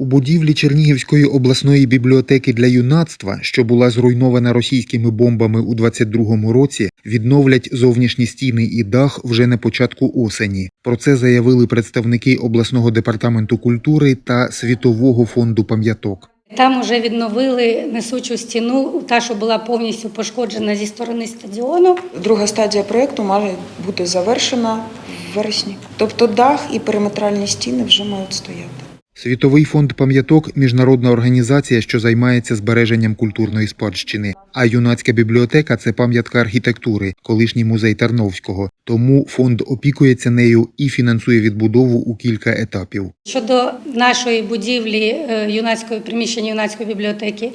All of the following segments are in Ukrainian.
У будівлі Чернігівської обласної бібліотеки для юнацтва, що була зруйнована російськими бомбами у 22-му році, відновлять зовнішні стіни і дах вже на початку осені. Про це заявили представники обласного департаменту культури та Світового фонду пам'яток. Там вже відновили несучу стіну, та що була повністю пошкоджена зі сторони стадіону. Друга стадія проєкту має бути завершена в вересні. Тобто дах і периметральні стіни вже мають стояти. Світовий фонд пам'яток міжнародна організація, що займається збереженням культурної спадщини. А юнацька бібліотека це пам'ятка архітектури, колишній музей Тарновського. Тому фонд опікується нею і фінансує відбудову у кілька етапів. Щодо нашої будівлі е, юнацької приміщення юнацької бібліотеки,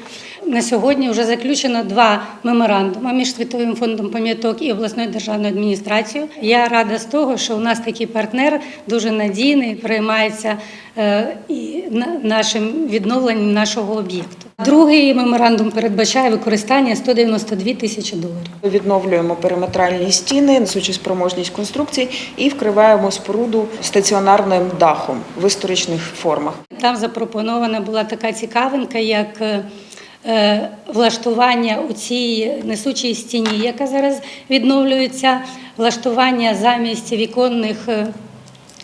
на сьогодні вже заключено два меморандуми між Світовим фондом пам'яток і обласною державною адміністрацією. Я рада з того, що у нас такий партнер дуже надійний, приймається е, і нашим відновленням нашого об'єкту. Другий меморандум передбачає використання 192 тисячі доларів. Ми відновлюємо периметральні стіни, несучу спроможність конструкцій і вкриваємо споруду стаціонарним дахом в історичних формах. Там запропонована була така цікавинка, як е, влаштування у цій несучій стіні, яка зараз відновлюється, влаштування замість віконних е,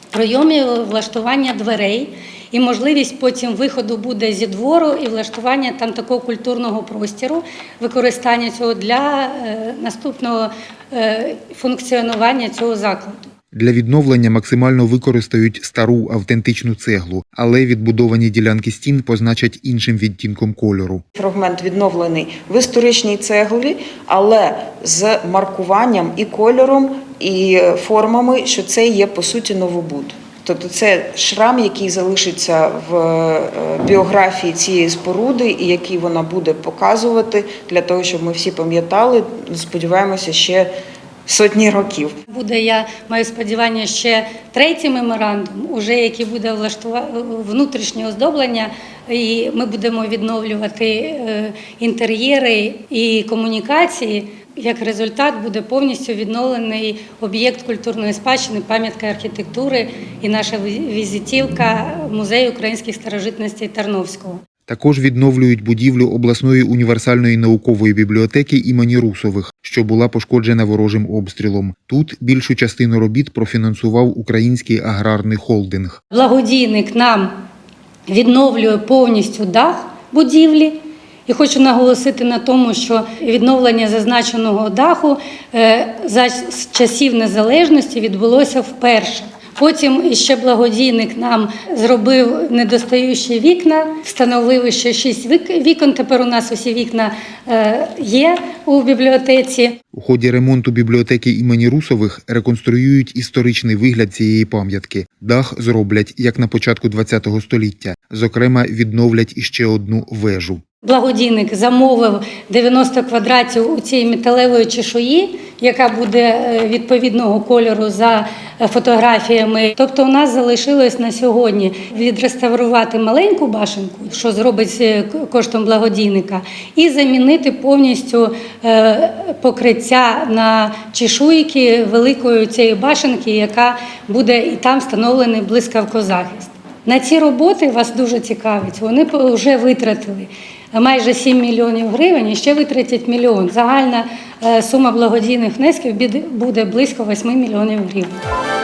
пройомів, влаштування дверей. І можливість потім виходу буде зі двору і влаштування там такого культурного простіру, використання цього для е, наступного е, функціонування цього закладу. Для відновлення максимально використають стару автентичну цеглу, але відбудовані ділянки стін позначать іншим відтінком кольору. Фрагмент відновлений в історичній цеглі, але з маркуванням і кольором, і формами, що це є по суті новобуд. Тобто це шрам, який залишиться в е, біографії цієї споруди, і який вона буде показувати для того, щоб ми всі пам'ятали. Сподіваємося, ще сотні років. Буде, я маю сподівання, ще третій меморандум, уже який буде влаштувати внутрішнє оздоблення, і ми будемо відновлювати е, інтер'єри і комунікації. Як результат буде повністю відновлений об'єкт культурної спадщини, пам'ятка архітектури і наша візитівка музею українських старожитностей Тарновського. Також відновлюють будівлю обласної універсальної наукової бібліотеки імені Русових, що була пошкоджена ворожим обстрілом. Тут більшу частину робіт профінансував український аграрний холдинг. Благодійник нам відновлює повністю дах будівлі. І хочу наголосити на тому, що відновлення зазначеного даху е, за часів незалежності відбулося вперше. Потім ще благодійник нам зробив недостаючі вікна, встановив ще шість вік- вікон. Тепер у нас усі вікна е, є у бібліотеці. У ході ремонту бібліотеки імені Русових реконструюють історичний вигляд цієї пам'ятки. Дах зроблять як на початку ХХ століття. Зокрема, відновлять іще одну вежу. Благодійник замовив 90 квадратів у цій металевої чешуї, яка буде е, відповідного кольору за е, фотографіями. Тобто, у нас залишилось на сьогодні відреставрувати маленьку башенку, що зробить е, коштом благодійника, і замінити повністю покриття на чешуйки великої цієї башенки, яка буде і там встановлений блискавкозахист. На ці роботи вас дуже цікавить. Вони вже витратили майже 7 мільйонів гривень і ще витратять мільйон. Загальна е, сума благодійних внесків буде близько 8 мільйонів гривень.